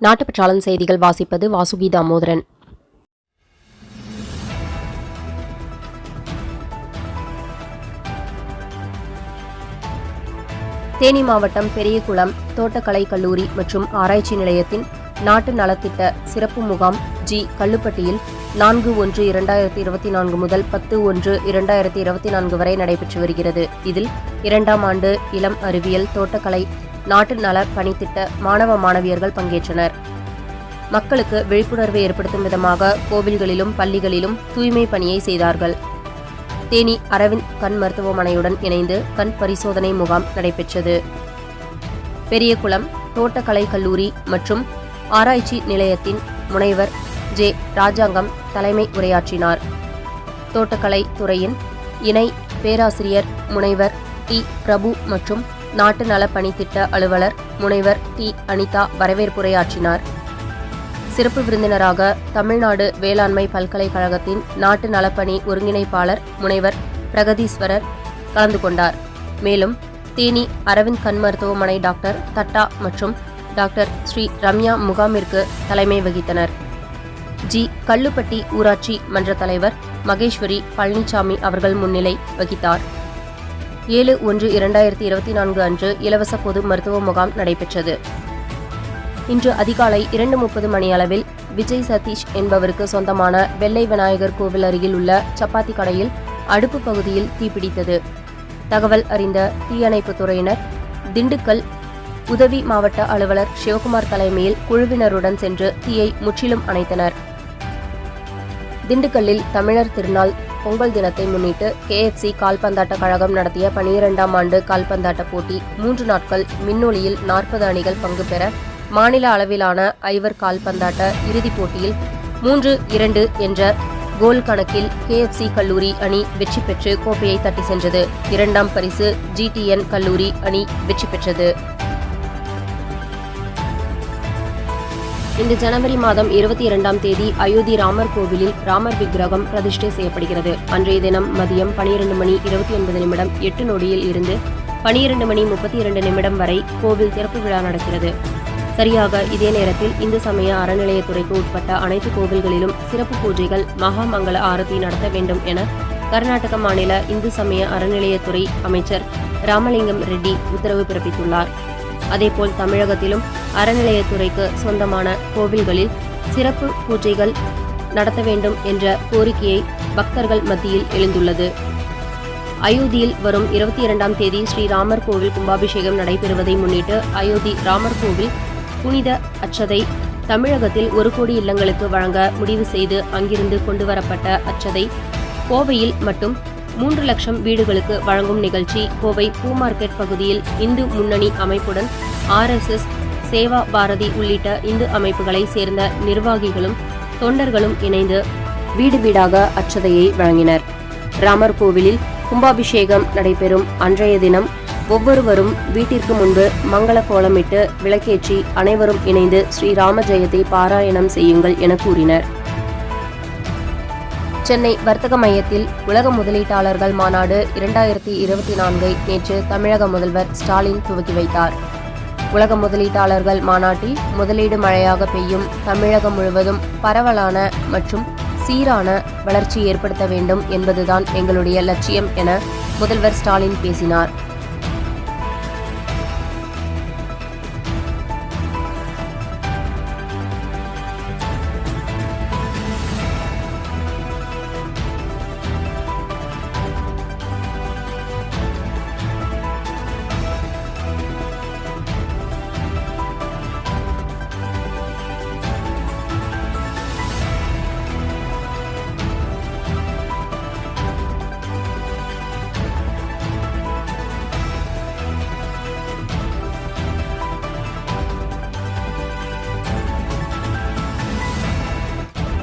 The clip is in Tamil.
நாட்டுப்பற்றாளன் செய்திகள் வாசிப்பது வாசுகி தாமோதரன் தேனி மாவட்டம் பெரியகுளம் தோட்டக்கலை கல்லூரி மற்றும் ஆராய்ச்சி நிலையத்தின் நாட்டு நலத்திட்ட சிறப்பு முகாம் ஜி கல்லுப்பட்டியில் நான்கு ஒன்று இரண்டாயிரத்தி இருபத்தி நான்கு முதல் பத்து ஒன்று இரண்டாயிரத்தி இருபத்தி நான்கு வரை நடைபெற்று வருகிறது. இதில் இரண்டாம் ஆண்டு இளம் அறிவியல் தோட்டக்கலை நாட்டு நல பணித்திட்ட மாணவ மாணவியர்கள் பங்கேற்றனர். மக்களுக்கு விழிப்புணர்வை ஏற்படுத்தும் விதமாக கோவில்களிலும் பள்ளிகளிலும் தூய்மை பணியை செய்தார்கள். தேனி அரவிந்த் கண் மருத்துவமனையுடன் இணைந்து கண் பரிசோதனை முகாம் நடைபெற்றது. பெரியகுளம் தோட்டக்கலை கல்லூரி மற்றும் ஆராய்ச்சி நிலையத்தின் முனைவர் ஜே. ராஜாங்கம் தலைமை உரையாற்றினார். தோட்டக்கலை துறையின் இணை பேராசிரியர் முனைவர் டி. பிரபு மற்றும் நாட்டு நல பணித்திட்ட அலுவலர் முனைவர் டி. அனிதா வரவேற்புரையாற்றினார். சிறப்பு விருந்தினராக தமிழ்நாடு வேளாண்மை பல்கலைக்கழகத்தின் நாட்டு நலப்பணி ஒருங்கிணைப்பாளர் முனைவர் பிரகதீஸ்வரர் கலந்து கொண்டார். மேலும் தேனி அரவிந்த் கண் மருத்துவமனை டாக்டர் தட்டா மற்றும் டாக்டர் ஸ்ரீ ரம்யா முகாமிற்கு தலைமை வகித்தனர். ஜி. கல்லுப்பட்டி ஊராட்சி மன்ற தலைவர் மகேஸ்வரி பழனிசாமி அவர்கள் முன்னிலை வகித்தார். ஏழு ஒன்று இரண்டாயிரத்தி இருபத்தி நான்கு அன்று இலவச பொது மருத்துவ முகாம் நடைபெற்றது. இன்று அதிகாலை இரண்டு முப்பது மணியளவில் விஜய் சதீஷ் என்பவருக்கு சொந்தமான வெள்ளை விநாயகர் கோவில் அருகில் உள்ள சப்பாத்தி கடையில் அடுப்பு பகுதியில் தீப்பிடித்தது. தகவல் அறிந்த தீயணைப்பு துறையினர் திண்டுக்கல் உதவி மாவட்ட அலுவலர் சிவகுமார் தலைமையில் குழுவினருடன் சென்று தீயை முற்றிலும் அணைத்தனர். திண்டுக்கல்லில் தமிழர் திருநாள் பொங்கல் தினத்தை முன்னிட்டு கேஎஃப்சி கால்பந்தாட்ட கழகம் நடத்திய பனிரெண்டாம் ஆண்டு கால்பந்தாட்ட போட்டி மூன்று நாட்கள் மின்னொலியில் நாற்பது அணிகள் பங்கு பெற மாநில அளவிலான ஐவர் கால்பந்தாட்ட இறுதிப் போட்டியில் மூன்று இரண்டு என்ற கோல் கணக்கில் கேஎஃப்சி கல்லூரி அணி வெற்றி பெற்று கோப்பையை தட்டி சென்றது. இரண்டாம் பரிசு ஜிடிஎன் கல்லூரி அணி வெற்றி பெற்றது. இந்த ஜனவரி மாதம் இருபத்தி இரண்டாம் தேதி அயோத்தி ராமர் கோவிலில் ராமர் விக்கிரகம் பிரதிஷ்டை செய்யப்படுகிறது. அன்றைய தினம் மதியம் பனிரெண்டு மணி இருபத்தி ஒன்பது நிமிடம் எட்டு நொடியில் இருந்து பனிரெண்டு மணி முப்பத்தி இரண்டு நிமிடம் வரை கோவில் திறப்பு விழா நடக்கிறது. சரியாக இதே நேரத்தில் இந்து சமய அறநிலையத்துறைக்கு உட்பட்ட அனைத்து கோவில்களிலும் சிறப்பு பூஜைகள் மகாமங்கல ஆரத்தி நடத்த வேண்டும் என கர்நாடக மாநில இந்து சமய அறநிலையத்துறை அமைச்சர் ராமலிங்கம் ரெட்டி உத்தரவு பிறப்பித்துள்ளார். அதேபோல் தமிழகத்திலும் அறநிலையத்துறைக்கு சொந்தமான கோவில்களில் சிறப்பு பூஜைகள் நடத்த வேண்டும் என்ற கோரிக்கையை பக்தர்கள் மத்தியில் எழுந்துள்ளது. அயோத்தியில் வரும் இருபத்தி இரண்டாம் தேதி ஸ்ரீராமர் கோவில் கும்பாபிஷேகம் நடைபெறுவதை முன்னிட்டு அயோத்தி ராமர் கோவில் புனித அச்சதை தமிழகத்தில் ஒரு கோடி இல்லங்களுக்கு வழங்க முடிவு செய்து அங்கிருந்து கொண்டுவரப்பட்ட அச்சதை கோவையில் மட்டும் மூன்று லட்சம் வீடுகளுக்கு வழங்கும் நிகழ்ச்சி கோவை பூ மார்க்கெட் பகுதியில் இந்து முன்னணி அமைப்புடன் ஆர்எஸ்எஸ் சேவா பாரதி உள்ளிட்ட இந்து அமைப்புகளை சேர்ந்த நிர்வாகிகளும் தொண்டர்களும் இணைந்து வீடு வீடாக அச்சதையை வழங்கினர். ராமர் கோவிலில் கும்பாபிஷேகம் நடைபெறும். அன்றைய தினம் ஒவ்வொருவரும் வீட்டிற்கு முன்பு மங்கள கோலமிட்டு விளக்கேற்றி அனைவரும் இணைந்து ஸ்ரீராம ஜெயத்தை பாராயணம் செய்யுங்கள் என கூறினர். சென்னை வர்த்தக மையத்தில் உலக முதலீட்டாளர்கள் மாநாடு இரண்டாயிரத்தி இருபத்தி நான்கை நேற்று தமிழக முதல்வர் ஸ்டாலின் துவக்கி வைத்தார். உலக முதலீட்டாளர்கள் மாநாட்டில் முதலீடு மழையாக பெய்யும் தமிழகம் முழுவதும் பரவலான மற்றும் சீரான வளர்ச்சி ஏற்படுத்த வேண்டும் என்பதுதான் எங்களுடைய லட்சியம் என முதல்வர் ஸ்டாலின் பேசினார்.